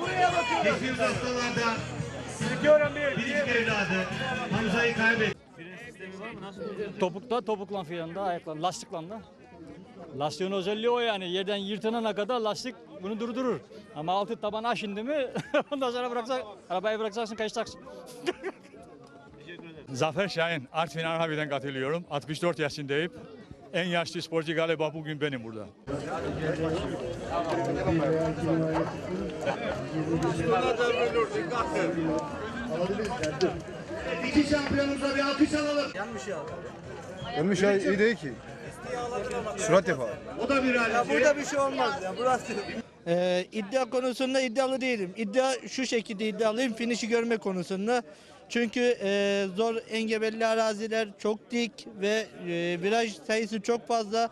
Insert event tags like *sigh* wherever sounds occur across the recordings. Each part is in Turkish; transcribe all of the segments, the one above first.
Buraya bakıyorum. Geçtiğimiz haftalarda biricik evladı Hamza'yı kaybetti. Topukta topukla filan da ayakla lastikla da. Lastiğin özelliği o yani yerden yırtınana kadar lastik bunu durdurur. Ama altı taban aşındı mı *laughs* ondan sonra bıraksak arabayı bırakacaksın kaçacaksın. Zafer Şahin, Artvin Arhavi'den katılıyorum. 64 yaşındayım. En yaşlı sporcu galiba bugün benim burada. İki şampiyonumuza bir alkış alalım. Ölmüş ay iyi değil ki. Surat yapar. O da bir halde. Burada bir şey olmaz ya burası. Ee, iddia konusunda iddialı değilim. İddia şu şekilde iddialıyım finişi görme konusunda. Çünkü e, zor engebelli araziler çok dik ve e, viraj sayısı çok fazla.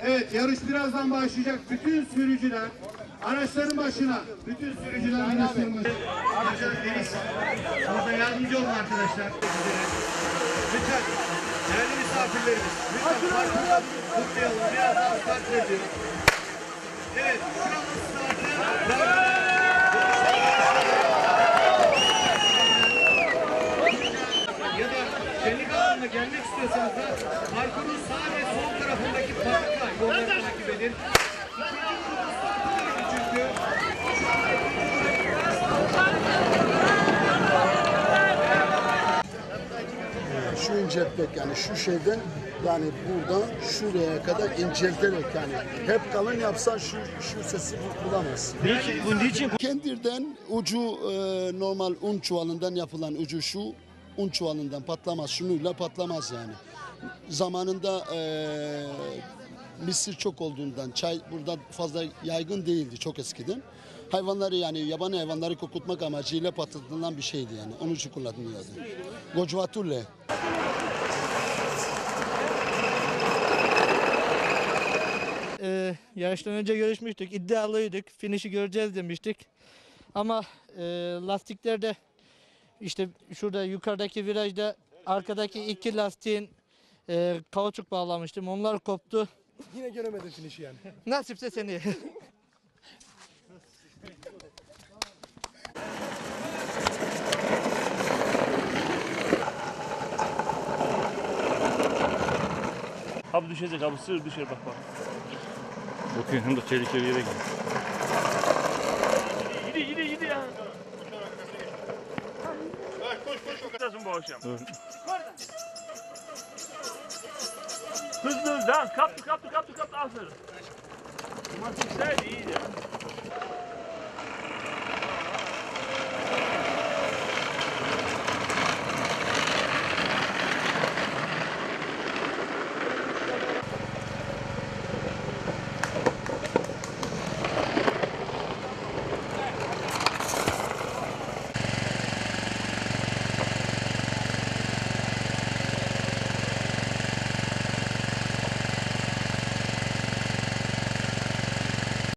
Evet yarış birazdan başlayacak. Bütün sürücüler araçların başına. Bütün sürücüler araçların başına. Arkadaşlar Deniz. Burada yardımcı olun arkadaşlar. Lütfen. Değerli misafirlerimiz. Lütfen parkımızı kutlayalım. Birazdan start veriyor. Evet. Şuramız istiyorsanız da parkurun sağ ve sol tarafındaki parka yolları takip edin. Çünkü. Şu inceltmek yani şu şeyden yani buradan şuraya kadar incelterek yani hep kalın yapsan şu şu sesi bulamazsın. Niçin, bu niçin Kendirden ucu e, normal un çuvalından yapılan ucu şu un çuvalından patlamaz. Şunuyla patlamaz yani. Zamanında e, misir çok olduğundan çay burada fazla yaygın değildi çok eskiden. Hayvanları yani yaban hayvanları kokutmak amacıyla patlatılan bir şeydi yani. Onun için kullanılıyordu. Gocvatulle. Ee, yarıştan önce görüşmüştük. iddialıydık. Finişi göreceğiz demiştik. Ama e, lastiklerde işte şurada yukarıdaki virajda arkadaki iki lastiğin e, kauçuk bağlamıştım. Onlar koptu. *laughs* Yine göremedim finişi yani. Nasipse seni. *laughs* Abi düşecek abi sığır düşer bak bak. Bakın hem de tehlikeli yere gidiyor. Gidi gidi gidi ya. Akşam. Hızlı hızlı kaptı kaptı kaptı kaptı